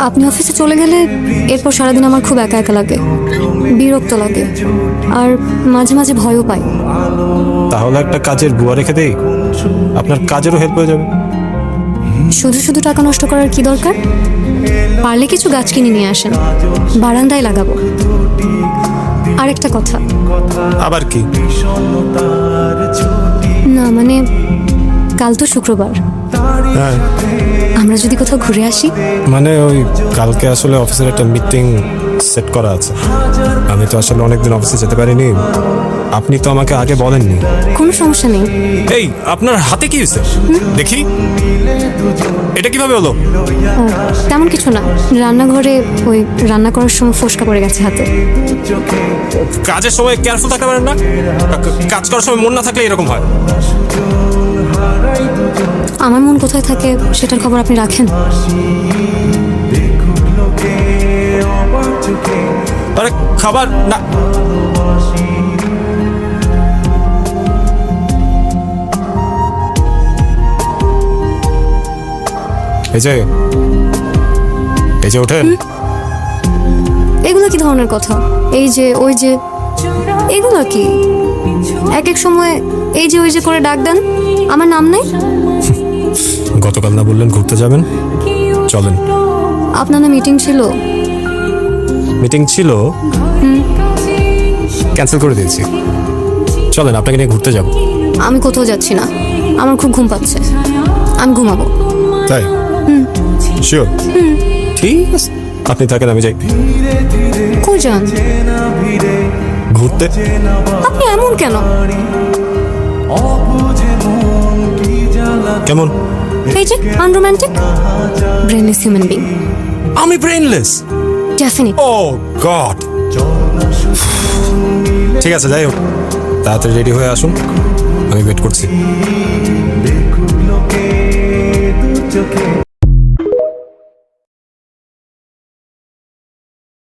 আপনি অফিসে চলে গেলে এরপর সারাদিন আমার খুব একা একা লাগে। বিরক্ত লাগে। আর মাঝে মাঝে ভয়ও পাই। তাহলে একটা কাজের বুয়া রেখে দেই? আপনার কাজেরও হেল্প হয়ে যাবে। শুধু শুধু টাকা নষ্ট করার কি দরকার? পারলে কিছু গাছ কিনে নিয়ে আসেন। বারান্দায় লাগাবো। আরেকটা কথা। আবার কি? না মানে কাল তো শুক্রবার। হ্যাঁ। আমরা যদি কোথাও ঘুরে আসি? মানে ওই কালকে আসলে অফিসের একটা মিটিং সেট করা আছে। আমি তো আসলে অনেকদিন অফিসে যেতে পারিনি। আপনি তো আমাকে আগে বলেননি। কোনো সমস্যা নেই। এই আপনার হাতে কি হয়েছে? দেখি। এটা কীভাবে হলো? তেমন কিছু না। রান্নাঘরে ওই রান্না করার সময় ফোসকা পড়ে গেছে হাতে। কাজের সময় কেয়ারফুল থাকতে পারেন না। কা- কাজ করার সময় মন না থাকলে এরকম হয়। আমার মন কোথায় থাকে সেটার খবর আপনি রাখেন। আরে খাবার না। এই যে এই যে ওঠেন। এগুলো কি ধরনের কথা? এই যে ওই যে এগুলো কি? এক এক সময় এই যে ওই যে করে ডাক দেন। আমার নাম নেই? বললেন ঘুরতে যাবেন? চলেন। আপনার না মিটিং ছিল? মিটিং ছিল। ক্যান্সেল করে দিয়েছি। চলেন আপনাকে নিয়ে ঘুরতে যাব। আমি কোথাও যাচ্ছি না। আমার খুব ঘুম পাচ্ছে। আমি ঘুমাবো। তাই? শিওর ঠিক আছে। আপনি থাকেন আমি যাই। কই যান? ঘুরতে? আপনি এমন কেন? কেমন? এই যে আনরোম্যান্টিক ব্রেনলেস হিউম্যান বিং আমি ব্রেনলেস ডেফিনিট ও গড ঠিক আছে যাই হোক। তাড়াতাড়ি রেডি হয়ে আসুন। আমি ওয়েট করছি।